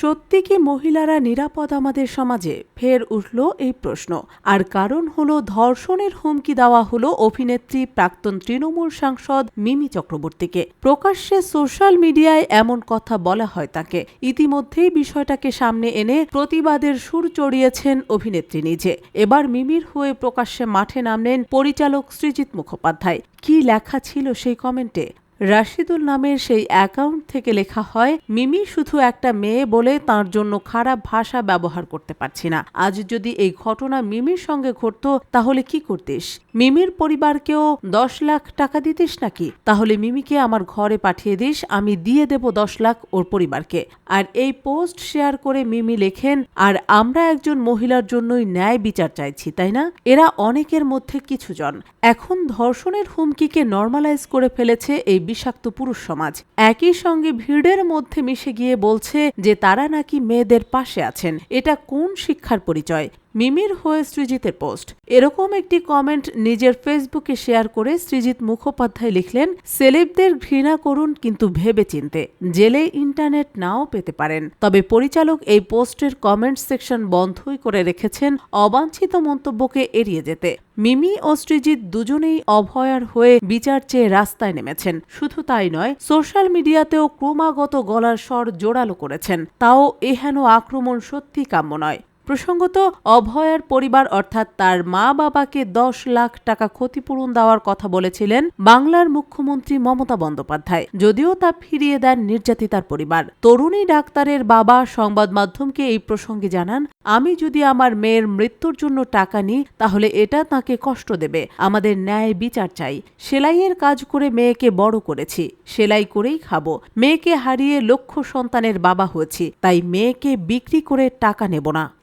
সত্যি কি মহিলারা নিরাপদ আমাদের সমাজে? ফের উঠল এই প্রশ্ন। আর কারণ হলো ধর্ষণের হুমকি দেওয়া হলো অভিনেত্রী প্রাক্তন তৃণমূল সাংসদ মিমি চক্রবর্তীকে। প্রকাশ্যে সোশ্যাল মিডিয়ায় এমন কথা বলা হয় তাকে। ইতিমধ্যেই বিষয়টাকে সামনে এনে প্রতিবাদের সুর চড়িয়েছেন অভিনেত্রী নিজে। এবার মিমির হয়ে প্রকাশ্যে মাঠে নামলেন পরিচালক সৃজিত মুখোপাধ্যায়। কি লেখা ছিল সেই কমেন্টে? রাশিদুল নামের সেই অ্যাকাউন্ট থেকে লেখা হয়, মিমি শুধু একটা মেয়ে বলে তার জন্য খারাপ ভাষা ব্যবহার করতে পারছি না। আজ যদি এই ঘটনা মিমির সঙ্গে ঘটতো, তাহলে কি করতিস? মিমির পরিবারকেও দশ লাখ টাকা দিতিস নাকি? তাহলে মিমিকে আমার ঘরে পাঠিয়ে দিস, আমি দিয়ে দেব দশ লাখ ওর পরিবারকে। আর এই পোস্ট শেয়ার করে মিমি লেখেন, আর আমরা একজন মহিলার জন্যই ন্যায় বিচার চাইছি, তাই না? এরা অনেকের মধ্যে কিছু জন। এখন ধর্ষণের হুমকিকে নর্মালাইজ করে ফেলেছে এই বিষাক্ত পুরুষ সমাজ। একই সঙ্গে ভিড়ের মধ্যে মিশে গিয়ে বলছে যে তারা নাকি মেয়েদের পাশে আছেন। এটা কোন শিক্ষার পরিচয়? মিমির হয়ে সৃজিতের পোস্ট। এরকম একটি কমেন্ট নিজের ফেসবুকে শেয়ার করে সৃজিত মুখোপাধ্যায় লিখলেন, সেলেবদের ঘৃণা করুন কিন্তু ভেবে চিনতে জেলে ইন্টারনেট নাও পেতে পারেন। তবে পরিচালক এই পোস্টের কমেন্ট সেকশন বন্ধই করে রেখেছেন অবাঞ্ছিত মন্তব্যকে এড়িয়ে যেতে। মিমি ও সৃজিৎ দুজনেই অভয়ার হয়ে বিচার চেয়ে রাস্তায় নেমেছেন। শুধু তাই নয়, সোশ্যাল মিডিয়াতেও ক্রমাগত গলার স্বর জোরালো করেছেন। তাও এহেন আক্রমণ সত্যি কাম্য নয়। প্রসঙ্গত, অভয়ার পরিবার অর্থাৎ তার মা বাবাকে দশ লাখ টাকা ক্ষতিপূরণ দেওয়ার কথা বলেছিলেন বাংলার মুখ্যমন্ত্রী মমতা বন্দ্যোপাধ্যায়। যদিও তা ফিরিয়ে দেন নির্যাতিতার পরিবার। তরুণী ডাক্তারের বাবা সংবাদ মাধ্যমকে এই প্রসঙ্গে জানান, আমি যদি আমার মেয়ের মৃত্যুর জন্য টাকা নিই, তাহলে এটা তাকে কষ্ট দেবে। আমাদের ন্যায় বিচার চাই। সেলাইয়ের কাজ করে মেয়েকে বড় করেছি। সেলাই করেই খাব। মেয়েকে হারিয়ে লক্ষ সন্তানের বাবা হয়েছি। তাই মেয়েকে বিক্রি করে টাকা নেব না।